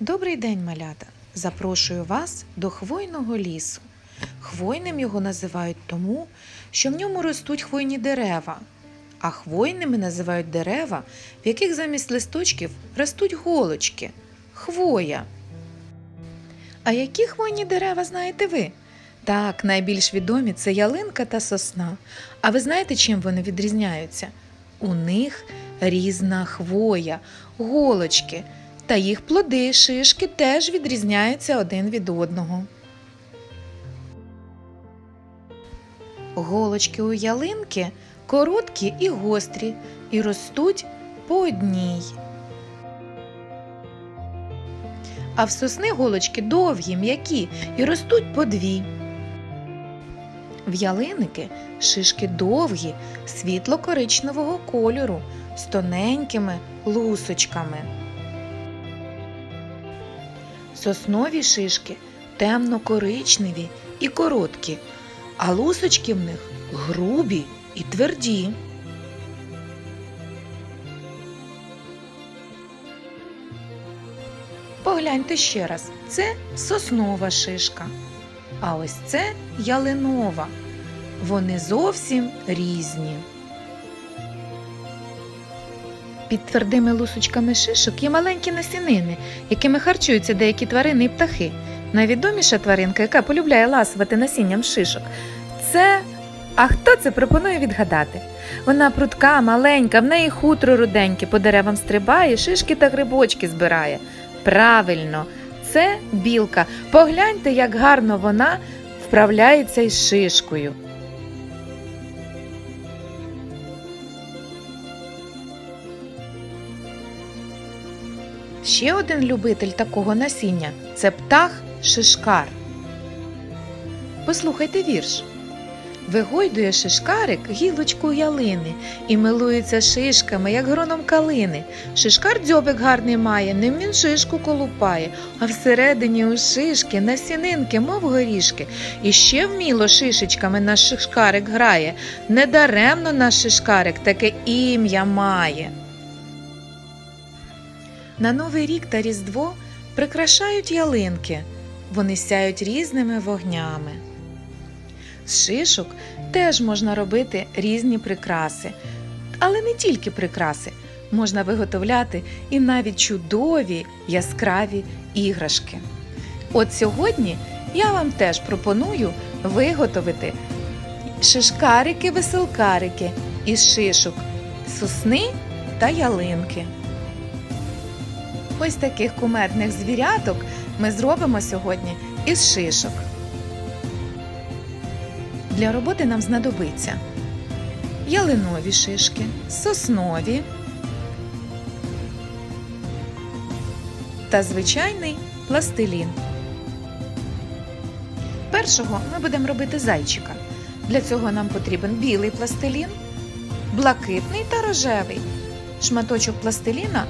Добрий день, малята! Запрошую вас до хвойного лісу. Хвойним його називають тому, що в ньому ростуть хвойні дерева, а хвойними називають дерева, в яких замість листочків ростуть голочки хвоя. А які хвойні дерева знаєте ви? Так, найбільш відомі це ялинка та сосна. А ви знаєте, чим вони відрізняються? У них різна хвоя, голочки, та їх плоди, шишки теж відрізняються один від одного. Голочки у ялинки короткі і гострі, і ростуть по одній. А в сосни голочки довгі, м'які і ростуть по дві. В ялиники шишки довгі, світло-коричневого кольору з тоненькими лусочками. Соснові шишки темно-коричневі і короткі, а лусочки в них грубі і тверді. Погляньте ще раз, це соснова шишка. А ось це ялинова. Вони зовсім різні. Під твердими лусочками шишок є маленькі насінини, якими харчуються деякі тварини і птахи. Найвідоміша тваринка, яка полюбляє ласувати насінням шишок, це. А хто це пропонує відгадати? Вона прудка, маленька, в неї хутро руденьке, по деревам стрибає, шишки та грибочки збирає. Правильно, це білка. Погляньте, як гарно вона вправляється із шишкою. Ще один любитель такого насіння це птах шишкар. Послухайте вірш. Вигойдує шишкарик гілочку ялини і милується шишками, як гроном калини. Шишкар дзьобик гарний має, ним він шишку колупає, а всередині у шишки насінинки, мов горішки. І ще вміло шишечками наш шишкарик грає. Недаремно наш шишкарик таке ім'я має. На Новий рік та Різдво прикрашають ялинки. Вони сяють різними вогнями. З шишок теж можна робити різні прикраси, але не тільки прикраси, можна виготовляти і навіть чудові яскраві іграшки. От сьогодні я вам теж пропоную виготовити шишкарики-веселкарики із шишок, сосни та ялинки. Ось таких кумедних звіряток ми зробимо сьогодні із шишок. Для роботи нам знадобиться ялинові шишки, соснові та звичайний пластилін. Першого ми будемо робити зайчика. Для цього нам потрібен білий пластилін, блакитний та рожевий. Шматочок пластиліна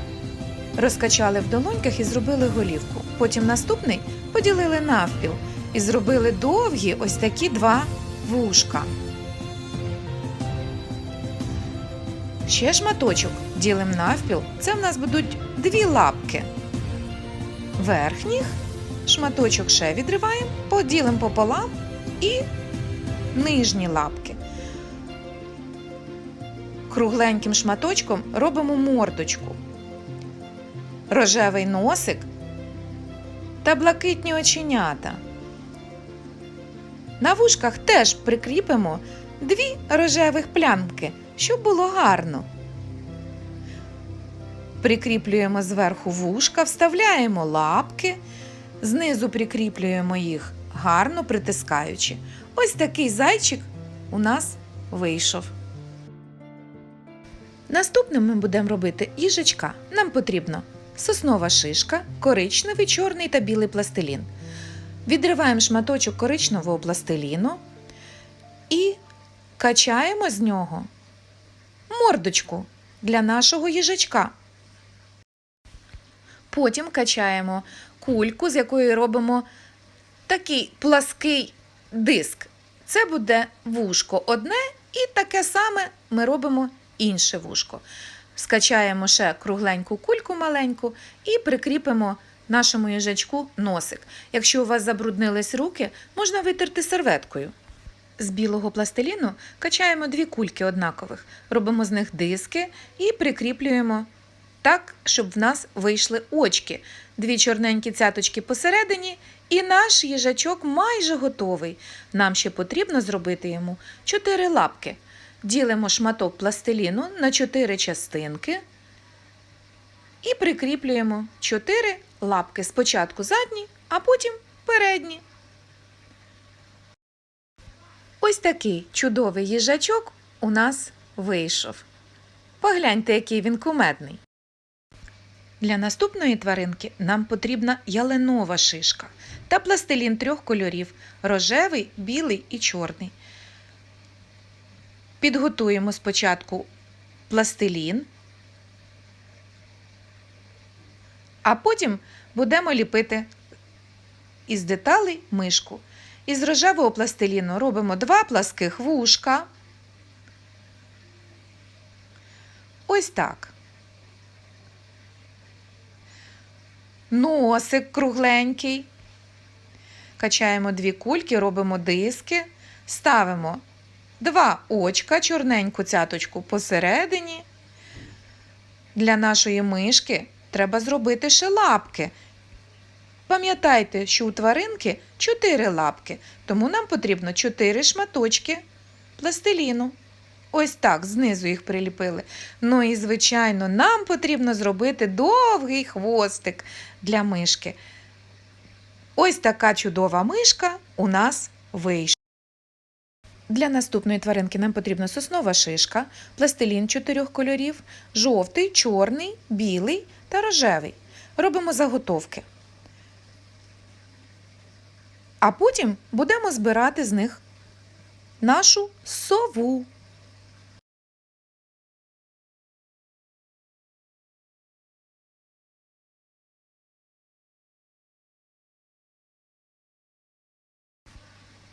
розкачали в долоньках і зробили голівку. Потім наступний поділили навпіл і зробили довгі ось такі два вушка. Ще шматочок ділимо навпіл. Це в нас будуть дві лапки. Верхніх шматочок ще відриваємо, поділимо пополам і нижні лапки. Кругленьким шматочком робимо мордочку, рожевий носик та блакитні оченята. На вушках теж прикріпимо дві рожевих плямки, щоб було гарно. Прикріплюємо зверху вушка, вставляємо лапки, знизу прикріплюємо їх, гарно притискаючи. Ось такий зайчик у нас вийшов. Наступним ми будемо робити їжачка. Нам потрібно соснова шишка, коричневий, чорний та білий пластилін. Відриваємо шматочок коричневого пластиліну і качаємо з нього мордочку для нашого їжачка. Потім качаємо кульку, з якої робимо такий плаский диск. Це буде вушко одне, і таке саме ми робимо інше вушко. Скачаємо ще кругленьку кульку маленьку і прикріпимо нашому їжачку носик. Якщо у вас забруднились руки, можна витерти серветкою. З білого пластиліну качаємо дві кульки однакових, робимо з них диски і прикріплюємо так, щоб в нас вийшли очки. Дві чорненькі цяточки посередині, і наш їжачок майже готовий. Нам ще потрібно зробити йому чотири лапки. Ділимо шматок пластиліну на чотири частинки і прикріплюємо чотири лапки. Спочатку задні, а потім передні. Ось такий чудовий їжачок у нас вийшов. Погляньте, який він кумедний. Для наступної тваринки нам потрібна яленова шишка та пластилін трьох кольорів рожевий, білий і чорний. Підготуємо спочатку пластилін, а потім будемо ліпити із деталей мишку. Із рожевого пластиліну робимо два пласких вушка. Ось так. Носик кругленький. Качаємо дві кульки, робимо диски, ставимо два очка, чорненьку цяточку посередині. Для нашої мишки треба зробити ще лапки. Пам'ятайте, що у тваринки чотири лапки, тому нам потрібно чотири шматочки пластиліну. Ось так, знизу їх приліпили. Ну і, звичайно, нам потрібно зробити довгий хвостик для мишки. Ось така чудова мишка у нас вийшла. Для наступної тваринки нам потрібна соснова шишка, пластилін чотирьох кольорів, жовтий, чорний, білий та рожевий. Робимо заготовки. А потім будемо збирати з них нашу сову.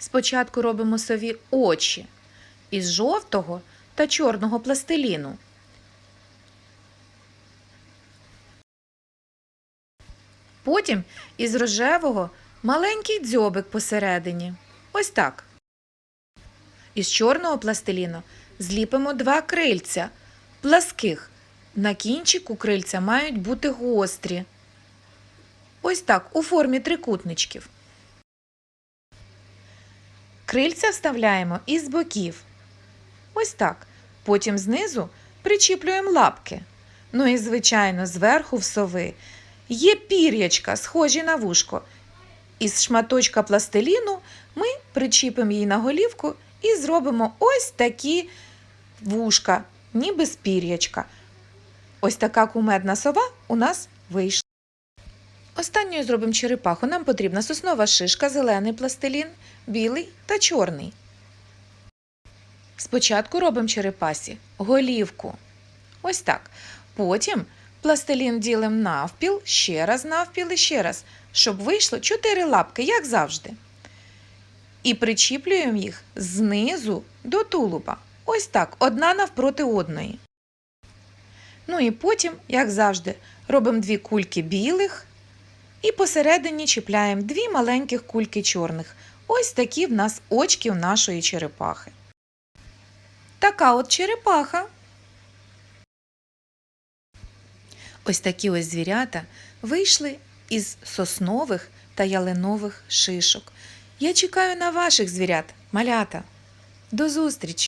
Спочатку робимо сові очі із жовтого та чорного пластиліну. Потім із рожевого маленький дзьобик посередині. Ось так. Із чорного пластиліну зліпимо два крильця пласких. На кінчику крильця мають бути гострі. Ось так, у формі трикутничків. Крильця вставляємо із боків. Ось так. Потім знизу причіплюємо лапки. Ну і, звичайно, зверху в сови є пір'ячка, схожі на вушко. Із шматочка пластиліну ми причіпимо її на голівку і зробимо ось такі вушка, ніби з пір'ячка. Ось така кумедна сова у нас вийшла. Останньою зробимо черепаху. Нам потрібна соснова шишка, зелений пластилін, білий та чорний. Спочатку робимо черепасі голівку. Ось так. Потім пластилін ділимо навпіл, ще раз навпіл і ще раз, щоб вийшло чотири лапки, як завжди. І причіплюємо їх знизу до тулуба. Ось так, одна навпроти одної. Ну і потім, як завжди, робимо дві кульки білих і посередині чіпляємо дві маленьких кульки чорних. Ось такі в нас очки у нашої черепахи. Така от черепаха. Ось такі ось звірята вийшли із соснових та ялинових шишок. Я чекаю на ваших звірят, малята. До зустрічі!